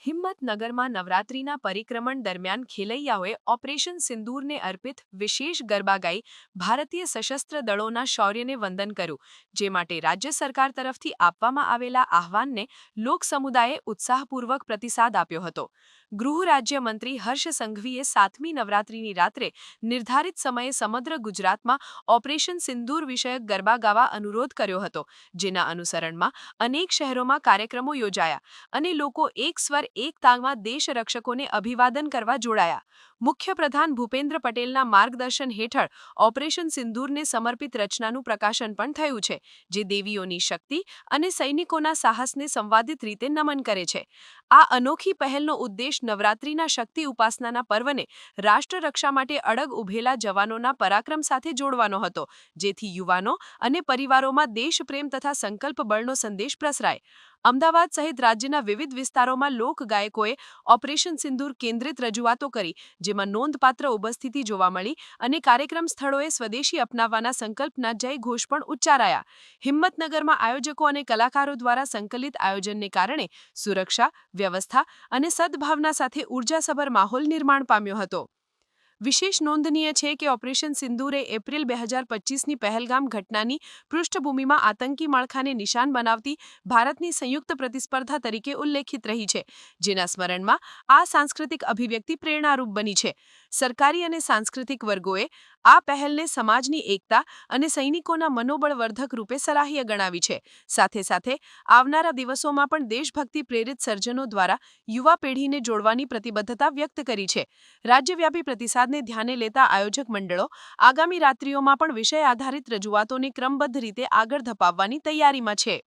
હિંમતનગરમાં નવરાત્રીના પરિક્રમણ દરમિયાન ખેલૈયાઓએ ઓપરેશન સિંદૂરને અર્પિત વિશેષ ગરબા ગાઈ ભારતીય સશસ્ત્ર દળોના શૌર્યને વંદન કર્યું, જે માટે રાજ્ય સરકાર તરફથી આપવામાં આવેલા આહ્વાનને લોક સમુદાયે ઉત્સાહપૂર્વક પ્રતિસાદ આપ્યો હતો. ગૃહ રાજ્યમંત્રી હર્ષ સંઘવીએ સાતમી નવરાત્રીની રાત્રે નિર્ધારિત સમયે સમગ્ર ગુજરાતમાં ઓપરેશન સિંદૂર વિષયક ગરબા ગાવા અનુરોધ કર્યો હતો, જેના અનુસરણમાં અનેક શહેરોમાં કાર્યક્રમો યોજાયા અને લોકો એક સ્વર એક તાલમાં દેશ રક્ષકોને અભિવાદન કરવા જોડાયા. મુખ્યપ્રધાન ભૂપેન્દ્ર પટેલના માર્ગદર્શન હેઠળ ઓપરેશન સિંદૂરને સમર્પિત રચનાનું પ્રકાશન પણ થયું છે, જે દેવીઓની શક્તિ અને સૈનિકોના સાહસને સંવાદિત રીતે નમન કરે છે. આ અનોખી પહેલનો ઉદ્દેશ નવરાત્રિના શક્તિ ઉપાસનાના પર્વને રાષ્ટ્ર રક્ષા માટે અડગ ઉભેલા જવાનોના પરાક્રમ સાથે જોડવાનો હતો, જેથી યુવાનો અને પરિવારોમાં દેશપ્રેમ તથા સંકલ્પ બળનો સંદેશ પ્રસરાય. અમદાવાદ સહિત રાજ્યના વિવિધ વિસ્તારોમાં લોક ગાયકોએ ઓપરેશન સિંદૂર કેન્દ્રિત રજૂઆતો કરી જેમાં નોંધપાત્ર ઉપસ્થિતિ જોવા મળી અને કાર્યક્રમ સ્થળોએ સ્વદેશી અપનાવવાના સંકલ્પના જય ઘોષ પણ ઉચ્ચારાયા. હિંમતનગરમાં આયોજકો અને કલાકારો દ્વારા સંકલિત આયોજનને કારણે સુરક્ષા, વ્યવસ્થા અને સદભાવના સાથે ઉર્જાસભર માહોલ નિર્માણ પામ્યો હતો. વિશેષ નોંધનીય છે કે ઓપરેશન સિંદૂરે એપ્રિલ બે હજાર પચીસની પહેલગામ ઘટનાની પૃષ્ઠભૂમિમાં આતંકી માળખાને નિશાન બનાવતી ભારતની સંયુક્ત પ્રતિસ્પર્ધા તરીકે ઉલ્લેખિત રહી છે, જેના સ્મરણમાં આ સાંસ્કૃતિક અભિવ્યક્તિ પ્રેરણારૂપ બની છે. સરકારી અને સાંસ્કૃતિક વર્ગોએ આ પહેલને સમાજની એકતા અને સૈનિકોના મનોબળવર્ધક રૂપે સરાહ્ય ગણાવી છે. સાથે સાથે, આવનારા દિવસોમાં પણ દેશભક્તિ પ્રેરિત સર્જનો દ્વારા યુવા પેઢીને જોડવાની પ્રતિબદ્ધતા વ્યક્ત કરી છે. રાજ્યવ્યાપી પ્રતિસાદને ધ્યાને લેતા આયોજક મંડળો આગામી રાત્રિઓમાં પણ વિષય આધારિત રજૂઆતોને ક્રમબદ્ધ રીતે આગળ ધપાવવાની તૈયારીમાં છે.